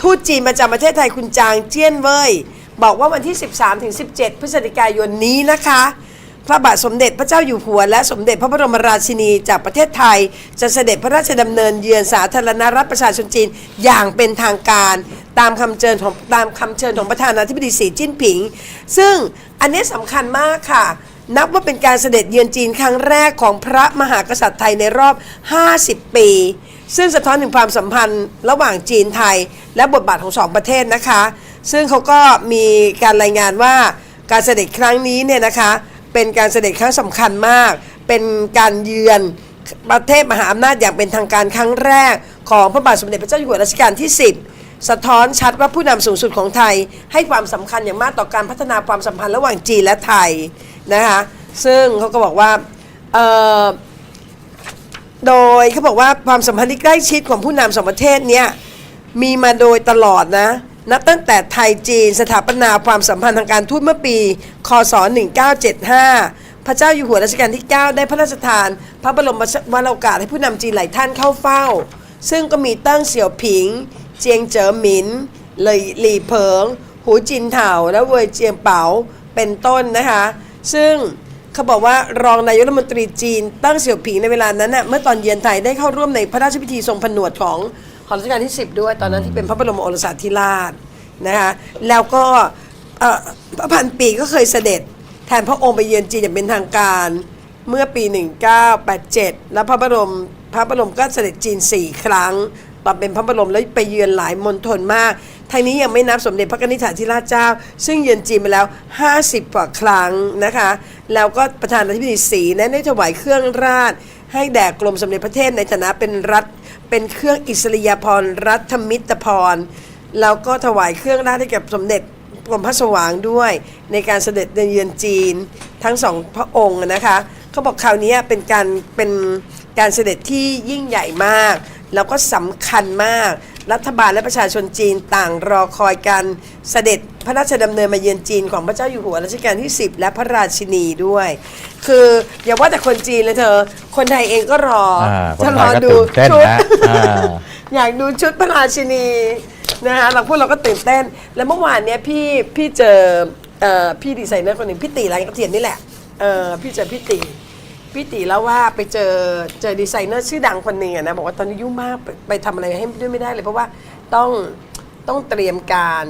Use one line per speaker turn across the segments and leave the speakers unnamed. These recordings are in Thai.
ทูตจีนประจำประเทศไทยคุณจางเจี้ยนเว่ยบอกว่าวันที่ 13ถึง17 พฤศจิกายนนี้นะคะ พระบาทสมเด็จพระเจ้าอยู่หัว และสมเด็จพระบรมราชินีจากประเทศไทย จะเสด็จพระราชดำเนินเยือนสาธารณรัฐประชาชนจีนอย่างเป็นทางการ ตามคำเชิญของตามคำเชิญของประธานาธิบดีสีจิ้นผิง ซึ่งอันนี้สำคัญมากค่ะ นับว่าเป็นการเสด็จเยือนจีนครั้งแรกของพระมหากษัตริย์ไทยในรอบ 50 ปี ซึ่งสะท้อนถึงความสัมพันธ์ระหว่างจีนไทย และบทบาทของสองประเทศนะคะ ซึ่งเขาก็มีการรายงานว่าการเสด็จครั้งนี้เนี่ยนะคะเป็นการเสด็จครั้งสำคัญมาก เป็นการเยือนประเทศมหาอำนาจอย่างเป็นทางการครั้งแรก ของพระบาทสมเด็จพระเจ้าอยู่หัวรัชกาลที่ 10 สะท้อนชัดว่าผู้นำสูงสุดของไทย ให้ความสำคัญอย่างมากต่อการพัฒนาความสัมพันธ์ระหว่างจีนและไทยนะคะซึ่งเขาก็บอกว่าเอ่อ โดยเขาบอกว่าความสัมพันธ์ที่ใกล้ชิดของผู้นำสองประเทศเนี้ยมีมาโดยตลอดนะ นับตั้งแต่ไทยจีนสถาปนาความสัมพันธ์ทางการทูตเมื่อปี คศ 1975 พระเจ้าอยู่หัวรัชกาลที่ 9 ได้พระราชทาน พระบรมวาโอกาสให้ผู้นำจีนหลายท่านเข้าเฝ้า ซึ่งก็มีเติ้งเสี่ยวผิง เจียงเจ๋อหมินเลยหลี่เผิง หูจินเถาและเวยเจียงเป๋าเป็นต้นนะคะ ซึ่ง เขาบอกว่ารองนายกรัฐมนตรีจีน ตั้งเสี่ยวผิงในเวลานั้นน่ะเมื่อตอนเยือนไทยได้เข้าร่วมในพระราชพิธีทรงผนวดของของรัชกาลที่ 10 ด้วย ตอนนั้นที่เป็นพระบรมโอรสาธิราชนะคะแล้วก็พระพันปีก็เคยเสด็จแทนพระองค์ไปเยือนจีนอย่างเป็นทางการเมื่อปี 1987 แล้วพระบรมพระบรมก็เสด็จจีน 4 ครั้ง ตอนเป็นพระบรมแล้วไปเยือนหลายมณฑลมาก ทางนี้ยังไม่นับสมเด็จพระกนิษฐาธิราชเจ้า ซึ่งเยือนจีนมาแล้ว 50กว่าครั้งนะคะ แล้วก็ประธานาธิบดีสีนั้นได้ถวายเครื่องราช ให้แด่กรมสมเด็จพระเทพในฐานะเป็นรัฐ เป็นเครื่องอิสริยาภรณ์รัฐมิตรพรแล้วก็ถวายเครื่องราชให้กับสมเด็จกรมพระสว่างด้วยในการเสด็จเยือนจีนทั้งสองพระองค์นะคะเขาบอกคราวนี้เป็นการเป็นการเสด็จที่ยิ่งใหญ่มาก แล้วก็สำคัญมาก รัฐบาลและประชาชนจีนต่างรอคอยการเสด็จพระราชดำเนินมาเยือนจีนของพระเจ้าอยู่หัวรัชกาลที่ 10 และพระราชินีด้วย คืออย่าว่าแต่คนจีนเลยเธอ คนไทยเองก็รอ
อ่าคน
จะ
ไท
รอย
ก็
ดู
ตื่นเต้น
ชุด
นะอ่า
อยากดูชุดพระราชินีนะคะเราพวกเราก็ตื่นเต้น แล้วเมื่อวานเนี้ยพี่พี่เจอเอ่อพี่ดีไซเนอร์คนหนึ่งพี่ตีร้านกระเทียนนี่แหละเออพี่เจอพี่ตี พี่ตีแล้วว่าไปเจอเจอดีไซเนอร์ชื่อดังคนหนึ่งอะนะบอกว่าตอนนี้ยุ่งมากไปไปทำอะไรให้ด้วยไม่ได้เลย เพราะว่าต้องต้องเตรียมการ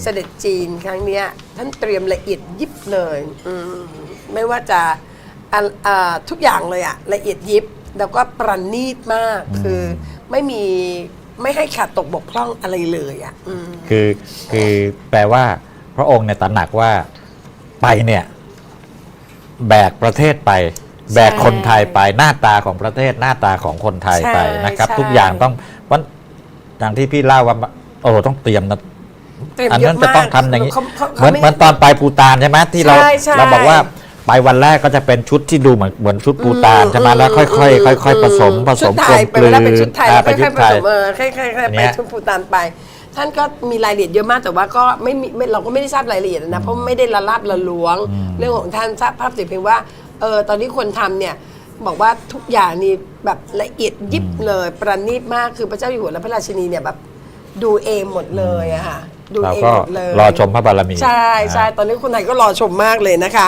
เสด็จจีนครั้งเนี้ยท่านเตรียมละเอียดยิบเลยอืมไม่ว่าจะอะอ่าทุกอย่างเลยอะละเอียดยิบแล้วก็ประณีตมากคือไม่มีไม่ให้ขาดตกบกพร่องอะไรเลยอะอืม
คือคือแปลว่าพระองค์เนี่ยตระหนักว่าไปเนี่ย แบกประเทศไป แบกคนไทยไปหน้าตาของประเทศหน้าตาของคนไทยไป
ใช่
นะครับ
ใช่
ทุกอย่างต้องวันอย่างที่พี่เล่าว่าโอ้ต้องเตรียมนะ
เตรียม
อัน
เย
นั้น
อะ
จะ
มาก
ต้องทำอย่างนี้
เขาเขา
เห
เขา
มือน
ไม่
เหมือนตอนไปภูตานใช่ไหมที่เรา
ใช่ใช่
เราบอกว่าไปวันแรกก็จะเป็นชุดที่ดูเหมือนเหมือนชุดภูตานใช่ไหมแล้วค่อยๆค่อยๆผสมผส
ชุ
ม
ดไท
กล
ย
ม
ไป
กลื
เวนลาเป็นชุดไทย
อ่า
แล้ว
ไป
ค่
ชุ
อ
ด
ยๆผ
ไทย
สมเออค่อยๆ
อัน
ๆ
เนี้
ไป
ย
ชุดปูตานไป ท่านก็มีรายละเอียดเยอะมากแต่ว่าก็ไม่มีไม่เราก็ไม่ได้ทราบรายละเอียดนะเพราะไม่ได้ละลาบละล้วง เรื่องของท่านทราบภาพแต่เพียงว่า เออตอนนี้คนทำเนี่ยบอกว่าทุกอย่างนี่แบบละเอียดยิบเลยประณีตมากคือพระเจ้าอยู่หัวและพระราชินีเนี่ยแบบดูเองหมดเลยอะค่ะดู
เรา
เอง
ก็
หมดเลย
รอชมพระบารมี
ใช่ใช่
อ่า
ตอนนี้คนไทยก็รอชมมากเลยนะคะ